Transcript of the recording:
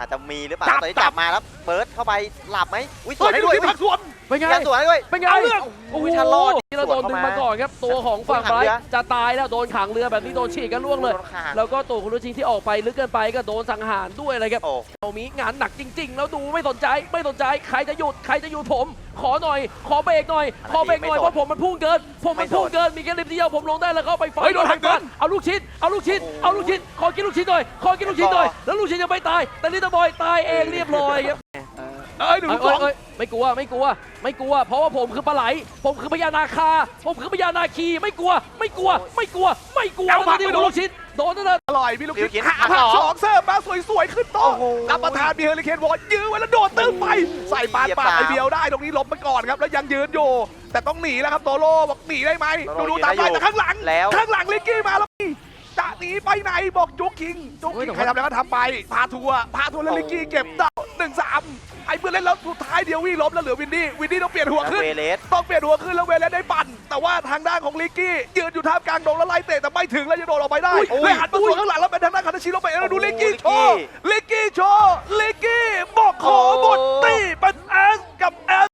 อาจจะมีหรือเปล่าจับตอนนี้จัจับบ มาแล้วเฟิร์สเข้าไปหลับไหมอุ้ยสเฮ้วยนได้ด้วยที่พักสวนเป็นไงยังสวนได้ด้วย เป็นไงเอาเรื่อง โอ้โหอุ้ยถ้ารอดนี่เราโดนดึงมาก่อนครับ ตัวของฝั่งขังไบรเรือท์จะตายแล้วโดนขังเรือแบบนี้โดนฉีกกันล่วงเลยโดนขังแล้วก็ตัวคุณรุชิงที่ออกไปลึกเกินไปก็โดนสังหารด้วยเลยครับโอ้เอามีงานหนักจริง ๆ แล้วดูไม่สนใจไม่สนใจใครจะหยุดใครจะหยุดผม ขอหน่อย ขอเบรกหน่อย ขอเบรกหน่อยเพราะผมมันพุ่งเกิน ผมมันพุ่งเกินมีแค่ลิฟต์เดียวผมลงได้แล้วก็ไปฟันเฮ้ยโดนหักเกิน เอาลูกชิ้น เอาลูกชิ้น เอาลูกชิ้น ขอกินลูกชิ้นหน่อย ขอกินลูกชิ้นหน่อย แล้วลูกชิ้นยังไม่ตาย แต่ลิตเติ้ลบอยตายเองเรียบร้อยครับเอ้ยหนึ่งเอ้ยสองเอ้ยไม่กลัว ไม่กลัว ไม่กลัว เพราะว่าผมคือปลาไหล ผมคือพญานาคา ผมคือพญานาคี ไม่กลัว ไม่กลัว ไม่กลัว ไม่กลัวเอามาแล้วนี่ไม่โดนลูกชิ้น โดนนั่นเลยอร่อยมีลูกมีลูกชิ้ชิ้นนหักหักสสอองงเสิร์ฟมาสวยๆขึ้นโต๊ะโอ้โหรับประทานมีเฮลิเคนบอกยื้อไว้แล้วโดดตื้มไป ใส่ปานเหยียบปาดสามไอเดียวได้ตรงนี้ล้มไปก่อนครับ แล้วยังยืนอยู่แต่ต้องหนีแล้วครับโตโร่บอกหนีได้ไหมโตดูโร่ดูตามไปยืนได้อยู่แต่ข้างหลังแล้วข้างหลังลิกกี้มาแล้วจะ หนีไปไหนบอกจุกคิงจุกเฮ้คิยงแต่ใครว่าทำอะไรก็ทำไปพาทัวร์พาทัวร์แล้วลิกกี้เก็บดาวหนึ่งสามไอ้เพื่อนเล่นแล้วสุดท้ายเดียววิ่งล้มแล้วเหลือวินดี้วินดี้ต้องเปลี่ยนหัวแล้วขึ้น เวเลส ต้องเปลี่ยนหัวขึ้นแล้วเวเลสได้ปั่น แต่ว่าทางด้านของลิกกี้ยืนอยู่ท่ามกลางดงแล้วไล่เตะแต่ไม่ถึงแล้วจะโดนออกไปได้อุ้ย เลยหันมาสวนข้างหลังแล้วเป็นทางด้านคานาชิโร่ไปแล้วดูลิกกี้โชว์